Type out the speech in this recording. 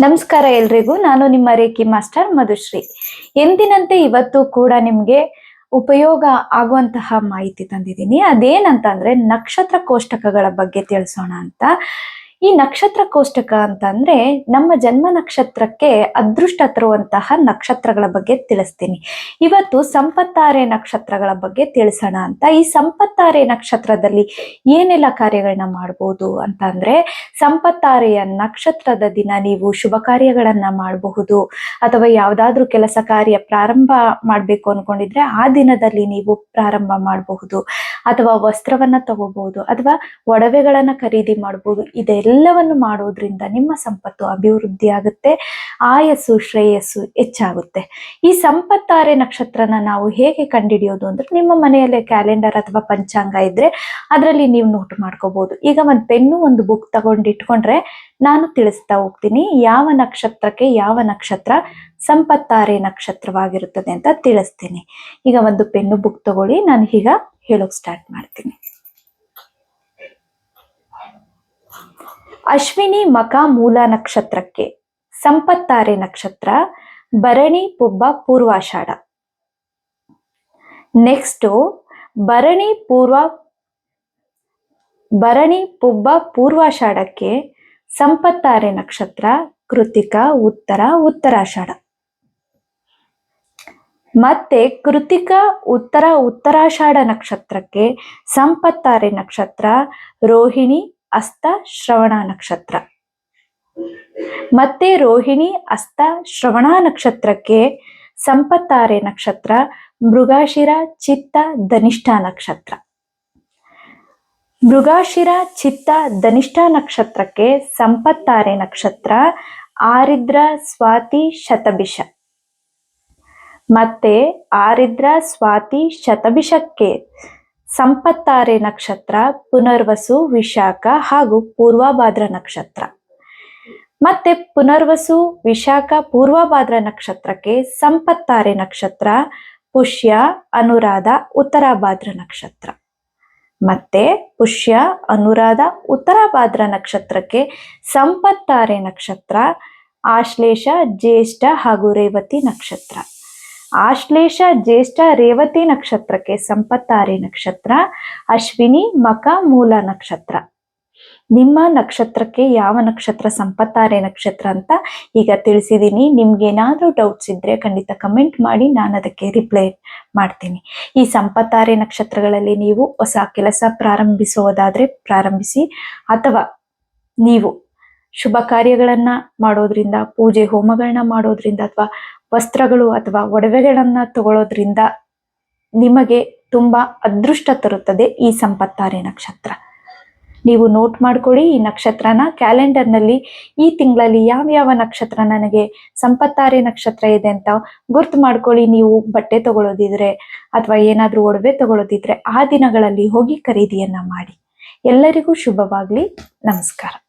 ನಮಸ್ಕಾರ ಎಲ್ರಿಗೂ. ನಾನು ನಿಮ್ಮ ರೇಖಿ ಮಾಸ್ಟರ್ ಮಧುಶ್ರೀ. ಎಂದಿನಂತೆ ಇವತ್ತು ಕೂಡ ನಿಮ್ಗೆ ಉಪಯೋಗ ಆಗುವಂತಹ ಮಾಹಿತಿ ತಂದಿದ್ದೀನಿ. ಅದೇನಂತ ಅಂದ್ರೆ ನಕ್ಷತ್ರ ಕೋಷ್ಟಕಗಳ ಬಗ್ಗೆ ತಿಳಿಸೋಣ ಅಂತ. ಈ ನಕ್ಷತ್ರ ಕೋಷ್ಟಕ ಅಂತ ಅಂದ್ರೆ ನಮ್ಮ ಜನ್ಮ ನಕ್ಷತ್ರಕ್ಕೆ ಅದೃಷ್ಟ ತರುವಂತಹ ನಕ್ಷತ್ರಗಳ ಬಗ್ಗೆ ತಿಳಿಸ್ತೀನಿ. ಇವತ್ತು ಸಂಪತ್ತಾರೆ ನಕ್ಷತ್ರಗಳ ಬಗ್ಗೆ ತಿಳಿಸೋಣ ಅಂತ. ಈ ಸಂಪತ್ತಾರೆ ನಕ್ಷತ್ರದಲ್ಲಿ ಏನೆಲ್ಲ ಕಾರ್ಯಗಳನ್ನ ಮಾಡ್ಬೋದು ಅಂತ ಅಂದ್ರೆ ಸಂಪತ್ತಾರೆಯ ನಕ್ಷತ್ರದ ದಿನ ನೀವು ಶುಭ ಕಾರ್ಯಗಳನ್ನ ಮಾಡಬಹುದು ಅಥವಾ ಯಾವುದಾದ್ರೂ ಕೆಲಸ ಕಾರ್ಯ ಪ್ರಾರಂಭ ಮಾಡ್ಬೇಕು ಅನ್ಕೊಂಡಿದ್ರೆ ಆ ದಿನದಲ್ಲಿ ನೀವು ಪ್ರಾರಂಭ ಮಾಡಬಹುದು ಅಥವಾ ವಸ್ತ್ರವನ್ನ ತಗೋಬಹುದು ಅಥವಾ ಒಡವೆಗಳನ್ನ ಖರೀದಿ ಮಾಡಬಹುದು ಇದೆಲ್ಲವನ್ನು ಮಾಡೋದ್ರಿಂದ ನಿಮ್ಮ ಸಂಪತ್ತು ಅಭಿವೃದ್ಧಿ ಆಗುತ್ತೆ ಆಯಸ್ಸು, ಶ್ರೇಯಸ್ಸು ಹೆಚ್ಚಾಗುತ್ತೆ. ಈ ಸಂಪತ್ತಾರೆ ನಕ್ಷತ್ರನ ನಾವು ಹೇಗೆ ಕಂಡುಹಿಡಿಯೋದು ಅಂದ್ರೆ ನಿಮ್ಮ ಮನೆಯಲ್ಲೇ ಕ್ಯಾಲೆಂಡರ್ ಅಥವಾ ಪಂಚಾಂಗ ಇದ್ರೆ ಅದರಲ್ಲಿ ನೀವು ನೋಟ್ ಮಾಡ್ಕೋಬಹುದು ಈಗ ಒಂದು ಪೆನ್ನು, ಒಂದು ಬುಕ್ ತಗೊಂಡು ಇಟ್ಕೊಂಡ್ರೆ ನಾನು ತಿಳಿಸ್ತಾ ಹೋಗ್ತೀನಿ ಯಾವ ನಕ್ಷತ್ರಕ್ಕೆ ಯಾವ ನಕ್ಷತ್ರ ಸಂಪತ್ತಾರೆ ನಕ್ಷತ್ರವಾಗಿರುತ್ತದೆ ಅಂತ ತಿಳಿಸ್ತೀನಿ. ಈಗ ಒಂದು ಪೆನ್ನು ಬುಕ್ ತಗೊಳ್ಳಿ, ನಾನು ಈಗ ಹೇಳೋಕ್ ಸ್ಟಾರ್ಟ್ ಮಾಡ್ತೀನಿ. ಅಶ್ವಿನಿ ಮಕ ಮೂಲ ನಕ್ಷತ್ರಕ್ಕೆ ಸಂಪತ್ತಾರೆ ನಕ್ಷತ್ರ, ಭರಣಿ ಪುಬ್ಬ ಪೂರ್ವಾಷಾಢ. ನೆಕ್ಸ್ಟು ಭರಣಿ ಪೂರ್ವ, ಭರಣಿ ಪುಬ್ಬ ಪೂರ್ವಾಷಾಢಕ್ಕೆ ಸಂಪತ್ತಾರೆ ನಕ್ಷತ್ರ, ಕೃತಿಕ, ಉತ್ತರ, ಉತ್ತರಾಷಾಢ. ಮತ್ತೆ ಕೃತಿಕ, ಉತ್ತರ, ಉತ್ತರಾಷಾಢ ನಕ್ಷತ್ರಕ್ಕೆ ಸಂಪತ್ತಾರೆ ನಕ್ಷತ್ರ, ರೋಹಿಣಿ, ಅಸ್ತ, ಶ್ರವಣ ನಕ್ಷತ್ರ. ಮತ್ತೆ ರೋಹಿಣಿ, ಅಸ್ತ, ಶ್ರವಣ ನಕ್ಷತ್ರಕ್ಕೆ ಸಂಪತ್ತಾರೆ ನಕ್ಷತ್ರ, ಮೃಗಾಶಿರ, ಚಿತ್ತ, ಧನಿಷ್ಠ ನಕ್ಷತ್ರ. ಮೃಗಾಶಿರ, ಚಿತ್ತ, ಧನಿಷ್ಠ ನಕ್ಷತ್ರಕ್ಕೆ ಸಂಪತ್ತಾರೆ ನಕ್ಷತ್ರ, ಆರಿದ್ರ, ಸ್ವಾತಿ, ಶತಭಿಷ. ಮತ್ತೆ ಆರಿದ್ರ, ಸ್ವಾತಿ, ಶತಭಿಷಕ್ಕೆ ಸಂಪತ್ತಾರೆ ನಕ್ಷತ್ರ, ಪುನರ್ವಸು, ವಿಶಾಖ ಹಾಗೂ ಪೂರ್ವಭಾದ್ರ ನಕ್ಷತ್ರ. ಮತ್ತೆ ಪುನರ್ವಸು, ವಿಶಾಖ, ಪೂರ್ವಭಾದ್ರ ನಕ್ಷತ್ರಕ್ಕೆ ಸಂಪತ್ತಾರೆ ನಕ್ಷತ್ರ, ಪುಷ್ಯ, ಅನುರಾಧ, ಉತ್ತರಾಭಾದ್ರ ನಕ್ಷತ್ರ. ಮತ್ತೆ ಪುಷ್ಯ, ಅನುರಾಧ, ಉತ್ತರಾಭಾದ್ರ ನಕ್ಷತ್ರಕ್ಕೆ ಸಂಪತ್ತಾರೆ ನಕ್ಷತ್ರ, ಆಶ್ಲೇಷ, ಜ್ಯೇಷ್ಠ ಹಾಗೂ ರೇವತಿ ನಕ್ಷತ್ರ. ಆಶ್ಲೇಷ, ಜ್ಯೇಷ್ಠ, ರೇವತಿ ನಕ್ಷತ್ರಕ್ಕೆ ಸಂಪತ್ತಾರೆ ನಕ್ಷತ್ರ, ಅಶ್ವಿನಿ, ಮಕ, ಮೂಲ ನಕ್ಷತ್ರ. ನಿಮ್ಮ ನಕ್ಷತ್ರಕ್ಕೆ ಯಾವ ನಕ್ಷತ್ರ ಸಂಪತ್ತಾರೆ ನಕ್ಷತ್ರ ಅಂತ ಈಗ ತಿಳಿಸಿದ್ದೀನಿ ನಿಮ್ಗೆ ಏನಾದ್ರೂ ಡೌಟ್ಸ್ ಇದ್ರೆ ಖಂಡಿತ ಕಮೆಂಟ್ ಮಾಡಿ, ನಾನು ಅದಕ್ಕೆ ರಿಪ್ಲೈ ಮಾಡ್ತೀನಿ. ಈ ಸಂಪತ್ತಾರೆ ನಕ್ಷತ್ರಗಳಲ್ಲಿ ನೀವು ಹೊಸ ಕೆಲಸ ಪ್ರಾರಂಭಿಸುವುದಾದ್ರೆ ಪ್ರಾರಂಭಿಸಿ, ಅಥವಾ ನೀವು ಶುಭ ಕಾರ್ಯಗಳನ್ನ ಮಾಡೋದ್ರಿಂದ, ಪೂಜೆ ಹೋಮಗಳನ್ನ ಮಾಡೋದ್ರಿಂದ, ಅಥವಾ ವಸ್ತ್ರಗಳು ಅಥವಾ ಒಡವೆಗಳನ್ನ ತಗೊಳ್ಳೋದ್ರಿಂದ ನಿಮಗೆ ತುಂಬಾ ಅದೃಷ್ಟ ತರುತ್ತದೆ ಈ ಸಂಪತ್ತಾರೆ ನಕ್ಷತ್ರ. ನೀವು ನೋಟ್ ಮಾಡ್ಕೊಳ್ಳಿ ಈ ನಕ್ಷತ್ರನ ಕ್ಯಾಲೆಂಡರ್ನಲ್ಲಿ ಈ ತಿಂಗಳಲ್ಲಿ ಯಾವ ಯಾವ ನಕ್ಷತ್ರ ನನಗೆ ಸಂಪತ್ತಾರೆ ನಕ್ಷತ್ರ ಇದೆ ಅಂತ ಗುರ್ತು ಮಾಡ್ಕೊಳ್ಳಿ. ನೀವು ಬಟ್ಟೆ ತಗೊಳ್ಳೋದಿದ್ರೆ ಅಥವಾ ಏನಾದರೂ ಒಡವೆ ತಗೊಳ್ಳೋದಿದ್ರೆ ಆ ದಿನಗಳಲ್ಲಿ ಹೋಗಿ ಖರೀದಿಯನ್ನ ಮಾಡಿ. ಎಲ್ಲರಿಗೂ ಶುಭವಾಗಲಿ. ನಮಸ್ಕಾರ.